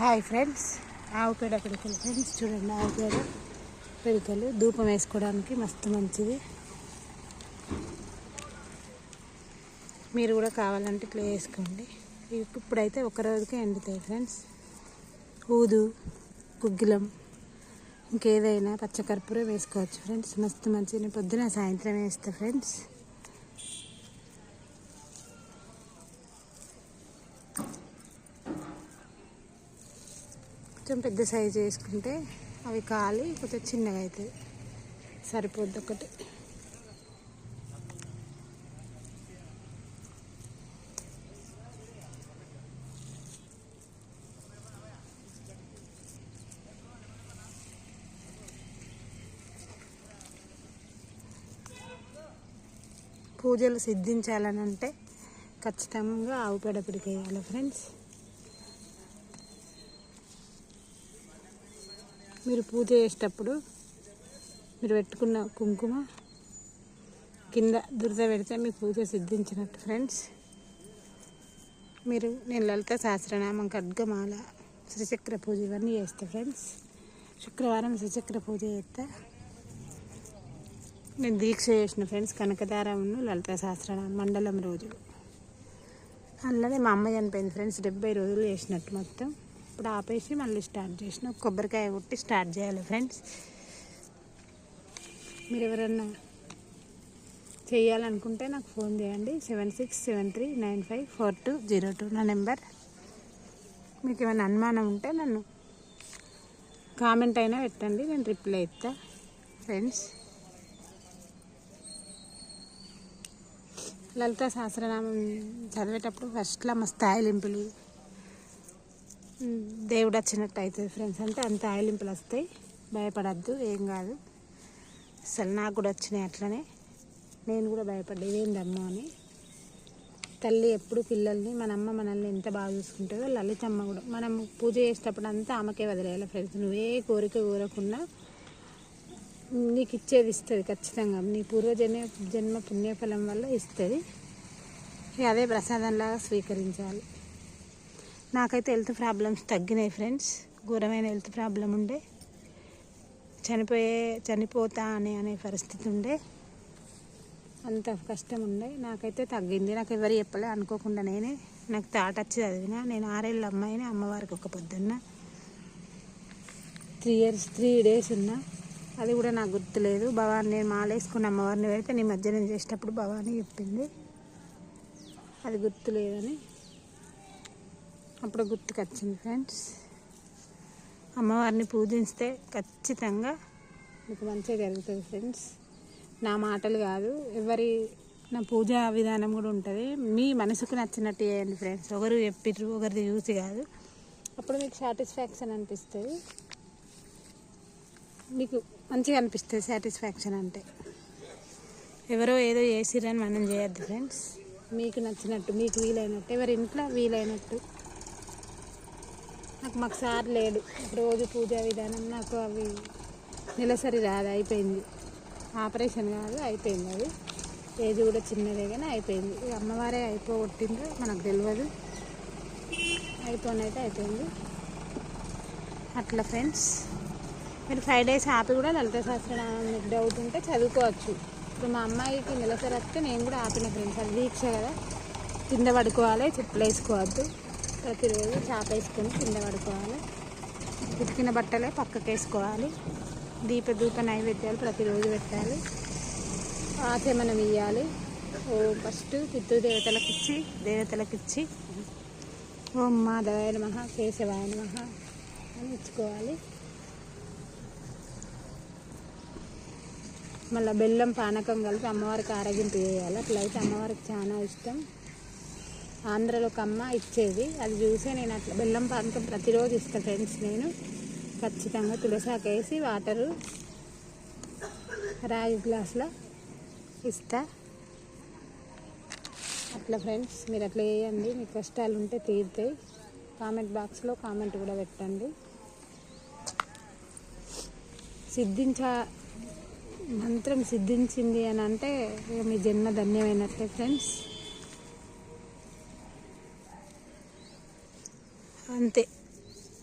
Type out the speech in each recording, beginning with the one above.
Hi friends. ఆవు పేడ పిడకలు ఫ్రెండ్స్. చూడండి ఆవు పేడ పిడకలు ధూపం వేసుకోవడానికి మస్తు మంచిది. మీరు కూడా కావాలంటే ఇట్లా వేసుకోండి. ఇప్పుడైతే ఒక రోజుకే ఎండుతాయి ఫ్రెండ్స్. ఊదు గుగ్గిలం ఇంకేదైనా పచ్చకర్పూరం వేసుకోవచ్చు ఫ్రెండ్స్. మస్తు మంచిది. నేను పొద్దున సాయంత్రం వేస్తా ఫ్రెండ్స్. కొంచెం పెద్ద సైజు వేసుకుంటే అవి కాలి కొంచెం చిన్నగా అవుతుంది సరిపోద్ది ఒకటి. పూజలు సిద్ధించాలని అంటే ఖచ్చితంగా ఆవు పేడ పిడికేయాలి ఫ్రెండ్స్. మీరు పూజ చేసేటప్పుడు మీరు పెట్టుకున్న కుంకుమ కింద దురద పెడితే మీ పూజ సిద్ధించినట్టు ఫ్రెండ్స్. మీరు నేను లలిత సహస్రనామం ఖడ్గమాల శ్రీచక్ర పూజ ఇవన్నీ చేస్తా ఫ్రెండ్స్. శుక్రవారం శ్రీచక్ర పూజ చేస్తా. నేను దీక్ష చేసిన ఫ్రెండ్స్ కనకదారమును లలిత సహస్రనామం మండలం రోజు. అలానే మా అమ్మ చనిపోయింది ఫ్రెండ్స్. డెబ్బై రోజులు చేసినట్టు మొత్తం. అప్పుడు ఆపేసి మళ్ళీ స్టార్ట్ చేసిన కొబ్బరికాయ కొట్టి స్టార్ట్ చేయాలి ఫ్రెండ్స్. మీరు ఎవరన్నా చేయాలనుకుంటే నాకు ఫోన్ చేయండి. Seven six seven three nine five four two zero two నా నెంబర్. మీకు ఏమైనా అనుమానం ఉంటే నన్ను కామెంట్ అయినా పెట్టండి నేను రిప్లై ఇస్తా. ఫ్రెండ్స్. లలిత సహస్రనామం చదివేటప్పుడు ఫస్ట్లో మస్తు ఆయిలింపులు దేవుడు వచ్చినట్టు అవుతుంది ఫ్రెండ్స్ అంటే అంత ఆయిలింపులు వస్తాయి భయపడద్దు ఏం కాదు. అసలు నాకు కూడా వచ్చినాయి అట్లనే. నేను కూడా భయపడ్డా ఇదేందమ్మో అని. తల్లి ఎప్పుడు పిల్లల్ని మన అమ్మ మనల్ని ఎంత బాగా చూసుకుంటుందో లలితమ్మ కూడా. మనం పూజ చేసేటప్పుడు అంతా ఆమెకే వదిలేయాలి ఫ్రెండ్స్. నువ్వే కోరిక కోరకుండా నీకు ఇచ్చేది ఇస్తుంది ఖచ్చితంగా. నీ పూర్వజన్మ జన్మ పుణ్యఫలం వల్ల ఇస్తుంది. అదే ప్రసాదంలాగా స్వీకరించాలి. నాకైతే హెల్త్ ప్రాబ్లమ్స్ తగ్గినాయి ఫ్రెండ్స్. ఘోరమైన హెల్త్ ప్రాబ్లం ఉండే. చనిపోయే చనిపోతా అనే అనే పరిస్థితి ఉండే. అంత కష్టం ఉండే. నాకైతే తగ్గింది. నాకు ఎవరు చెప్పలే అనుకోకుండా నేనే. నాకు తాట వచ్చి చదివిన. నేను ఆరేళ్ళ అమ్మాయిని అమ్మవారికి ఒక పొద్దున్న. త్రీ ఇయర్స్ త్రీ డేస్ ఉన్నా. అది కూడా నాకు గుర్తులేదు. భవాని నేను మాలేసుకున్న అమ్మవారిని అయితే నీ మధ్య నేను చేసేటప్పుడు భవాని చెప్పింది. అది గుర్తులేదని. అప్పుడు గుర్తుకొచ్చింది ఫ్రెండ్స్. అమ్మవారిని పూజిస్తే ఖచ్చితంగా మీకు మంచిగా జరుగుతుంది ఫ్రెండ్స్. నా మాటలు కాదు ఎవరి నా పూజా విధానం కూడా ఉంటుంది. మీ మనసుకు నచ్చినట్టు చేయండి ఫ్రెండ్స్. ఒకరు చెప్పిర్రు ఒకరిది చూసి కాదు. అప్పుడు మీకు సాటిస్ఫాక్షన్ అనిపిస్తుంది. మీకు మంచిగా అనిపిస్తుంది సాటిస్ఫాక్షన్ అంటే. ఎవరో ఏదో చేసిరని మనం చేయొద్దు ఫ్రెండ్స్. మీకు నచ్చినట్టు మీకు వీలైనట్టు ఎవరి ఇంట్లో వీలైనట్టు నాకు మాకు సార్ లేడు. రోజు పూజా విధానం నాకు అవి నెలసరి రాదు అయిపోయింది. ఆపరేషన్ కాదు అయిపోయింది అది. ఏజ్ కూడా చిన్నదే కానీ అయిపోయింది. ఇక అమ్మవారే అయిపోగొట్టిందో మనకు తెలియదు అయిపోయినైతే అయిపోయింది. అట్లా ఫ్రెండ్స్. మీరు ఫైవ్ డేస్ ఆపి కూడా లలిత శాస్త్రనామం మీకు డౌట్ ఉంటే చదువుకోవచ్చు. ఇప్పుడు మా అమ్మాయికి నెలసరి వస్తే నేను కూడా ఆపిన ఫ్రెండ్స్. అది దీక్ష కదా. కింద పడుకోవాలి చెప్పులు వేసుకోవద్దు. ప్రతిరోజు చేప వేసుకొని కింద పడుకోవాలి. ఉతికిన బట్టలే పక్కకు వేసుకోవాలి. దీప నైవేద్యాలు ప్రతిరోజు పెట్టాలి. ఆచమనం ఇవ్వాలి ఓ ఫస్ట్ పితృదేవతలకు ఇచ్చి దేవతలకు ఇచ్చి. ఓం మాధవాయ నమ కేశవాయ నమ అని ఇచ్చుకోవాలి. మళ్ళీ బెల్లం పానకం కలిపి అమ్మవారికి ఆరగింపు చేయాలి. అట్లయితే అమ్మవారికి చాలా ఇష్టం. ఆంధ్రలో ఒక అమ్మ ఇచ్చేది. అది చూసే నేను అట్లా బెల్లం పానకం ప్రతిరోజు ఇస్తాను ఫ్రెండ్స్ నేను. ఖచ్చితంగా తులసాకు వేసి వాటరు రాగి గ్లాసులో ఇస్తా. అట్లా ఫ్రెండ్స్ మీరు అట్లా వేయండి మీ కష్టాలు ఉంటే తీరుతాయి. కామెంట్ బాక్స్లో కామెంట్ కూడా పెట్టండి. సిద్ధించ మంత్రం సిద్ధించింది అని అంటే మీ జన్మ ధన్యమైనట్లే ఫ్రెండ్స్. అంతే.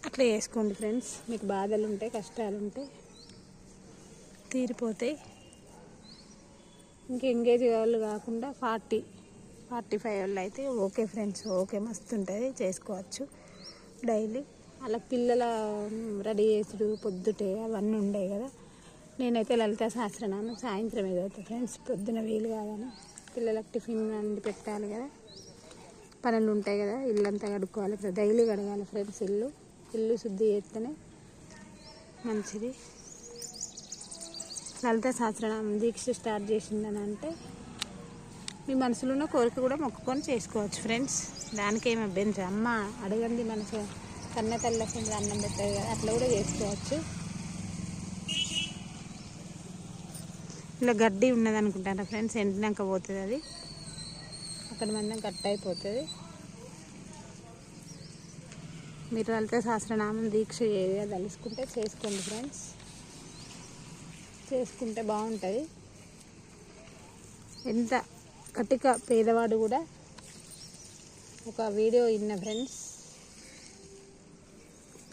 అట్లా చేసుకోండి ఫ్రెండ్స్. మీకు బాధలు ఉంటాయి కష్టాలు ఉంటాయి తీరిపోతాయి. ఇంకా ఎంగేజ్ వాళ్ళు కాకుండా ఫార్టీ ఫార్టీ ఫైవ్ వాళ్ళు అయితే ఓకే ఫ్రెండ్స్. ఓకే మస్తు ఉంటుంది. చేసుకోవచ్చు డైలీ. అలా పిల్లల రెడీ చేసుడు పొద్దుటే అవన్నీ ఉండేవి కదా. నేనైతే లలిత సహస్రనామం సాయంత్రం ఏదైతే ఫ్రెండ్స్. పొద్దున వీలు కాదని పిల్లలకు టిఫిన్ అండి పెట్టాలి కదా. పనులు ఉంటాయి కదా ఇల్లంతా కడుక్కోవాలి డైలీ కడగాలి ఫ్రెండ్స్ ఇల్లు. ఇల్లు శుద్ధి చేస్తేనే మంచిది. లలిత సహస్రనామం దీక్ష స్టార్ట్ చేసిందని అంటే మీ మనసులో ఉన్న కోరిక కూడా మొక్కుకొని చేసుకోవచ్చు ఫ్రెండ్స్. దానికి ఏమి అభ్యంతరం? అమ్మ అడగండి మనసు కన్న తల్లి అసలు అన్నం పెట్టదు కదా అట్లా కూడా చేసుకోవచ్చు. ఇలా గడ్డి ఉన్నది అనుకుంటారా ఫ్రెండ్స్? ఎండినాక పోతుంది అది. అక్కడ మందం కట్ అయిపోతుంది. మీరు వెళ్తే సహస్రనామం దీక్ష ఏరియా తలుసుకుంటే చేసుకోండి ఫ్రెండ్స్ చేసుకుంటే బాగుంటుంది. ఎంత కటిక పేదవాడు కూడా ఒక వీడియో విన్న ఫ్రెండ్స్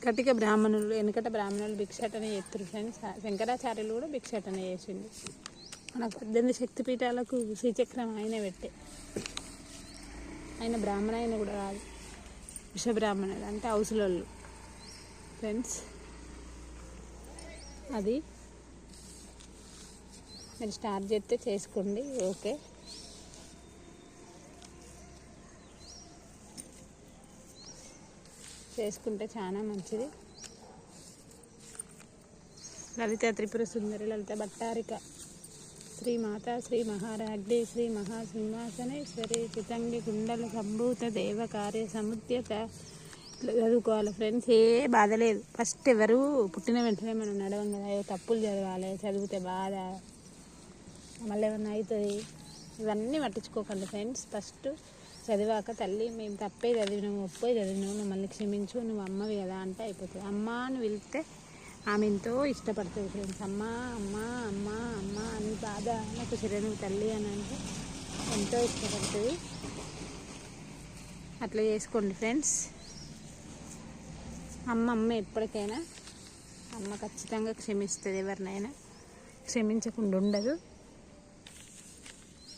కటిక బ్రాహ్మణులు వెనకట బ్రాహ్మణులు భిక్షాటన చేస్తారు ఫ్రెండ్స్ శంకరాచార్యులు కూడా భిక్షాటన చేసిండు. మన పద్దెనిమిది శక్తిపీఠాలకు శ్రీచక్రం ఆయన పెట్టే. ఆయన బ్రాహ్మణ ఆయన కూడా కాదు విషబ్రాహ్మణుడు అంటే హౌసులోళ్ళు. ఫ్రెండ్స్ అది. మీరు స్టార్ట్ చేస్తే చేసుకోండి ఓకే. చేసుకుంటే చాలా మంచిది. లలిత త్రిపుర సుందరి లలిత భట్టారిక శ్రీ మాత శ్రీ మహారాజ్ఞి శ్రీ మహాసింహాసనేశ్వరి చితంగి కుండల సంభూత దేవ కార్య సముద్యత. ఇట్లా చదువుకోవాలి ఫ్రెండ్స్ ఏ బాధ లేదు. ఫస్ట్ ఎవరు పుట్టిన వెంటనే మనం నడవం కదా ఏదో తప్పులు చదవాలి చదివితే బాధ మళ్ళీ ఏమన్నా అవుతుంది? ఇవన్నీ పట్టించుకోకండి ఫ్రెండ్స్. ఫస్ట్ చదివాక తల్లి మేము తప్పే చదివినాము ఒప్పే చదివినాము మమ్మల్ని క్షమించు నువ్వు అమ్మవి కదా అంటే అయిపోతుంది. అమ్మ అని వెళ్తే ఆమె ఎంతో ఇష్టపడుతుంది ఫ్రెండ్స్. అమ్మ అమ్మ అమ్మ అమ్మ అని బాధ నాకు శరీరం తల్లి అని అంటే ఎంతో ఇష్టపడుతుంది. అట్లా చేసుకోండి ఫ్రెండ్స్. అమ్మ అమ్మ ఎప్పటికైనా అమ్మ ఖచ్చితంగా క్షమిస్తుంది ఎవరినైనా. క్షమించకుండా ఉండదు.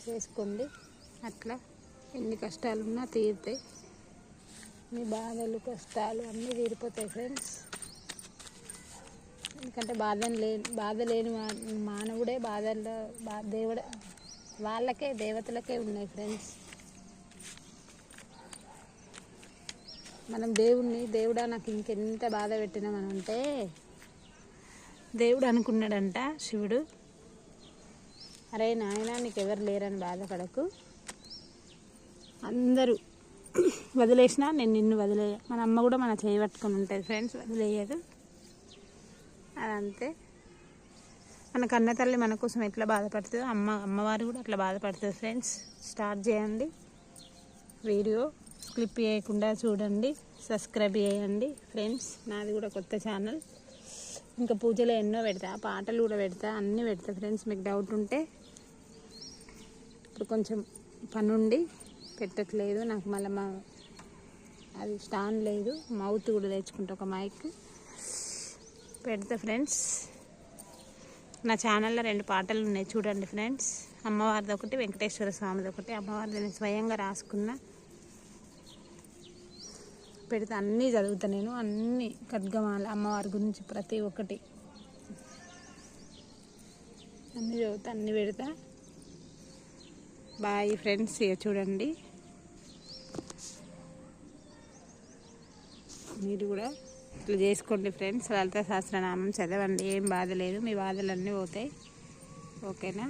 చేసుకోండి. అట్లా ఎన్ని కష్టాలున్నా తీరుతాయి. మీ బాధలు కష్టాలు అన్నీ తీరిపోతాయి ఫ్రెండ్స్. ఎందుకంటే బాధ లేని బాధ లేని వా- మానవుడే బాధల్లో బా దేవుడే వాళ్ళకే దేవతలకే ఉన్నాయి ఫ్రెండ్స్ మనం దేవుణ్ణి దేవుడా నాకు ఇంకెంత బాధ పెట్టినామనంటే దేవుడు అనుకున్నాడంట శివుడు. అరే నాయన నీకు ఎవరు లేరని బాధపడకు. అందరూ వదిలేసినా నేను నిన్ను వదిలేయ మన అమ్మ కూడా మన చేయి ఉంటుంది ఫ్రెండ్స్ వదిలేయదు. అదంతే. మన కన్న తల్లి మన కోసం ఎట్లా బాధపడుతుందో అమ్మ అమ్మవారు కూడా అట్లా బాధపడుతుంది ఫ్రెండ్స్. స్టార్ట్ చేయండి. వీడియో క్లిప్ చేయకుండా చూడండి సబ్స్క్రైబ్ చేయండి ఫ్రెండ్స్. నాది కూడా కొత్త ఛానల్. ఇంకా పూజలు ఎన్నో పెడతా పాటలు కూడా పెడతా అన్నీ పెడతా ఫ్రెండ్స్. మీకు డౌట్ ఉంటే ఇప్పుడు కొంచెం పనుండి పెట్టట్లేదు. నాకు మళ్ళీ మా అది స్టాండ్ లేదు. మౌత్ కూడా తెచ్చుకుంటా ఒక మైక్ పెడతా ఫ్రెండ్స్. నా ఛానల్లో రెండు పాటలు ఉన్నాయి చూడండి ఫ్రెండ్స్. అమ్మవారిది ఒకటి వెంకటేశ్వర స్వామిది ఒకటి. అమ్మవారిది నేను స్వయంగా రాసుకున్న. పెడితే అన్నీ చదువుతా నేను అన్నీ ఖడ్గమాల అమ్మవారి గురించి ప్రతి ఒక్కటి అన్నీ చదువుతా అన్నీ పెడతా. బాయ్ ఫ్రెండ్స్ ఇక చూడండి. మీరు కూడా ఇట్లా చేసుకోండి ఫ్రెండ్స్. లలిత సహస్రనామం చదవండి ఏం బాధ లేదు మీ బాధలన్నీ పోతాయి. ఓకేనా?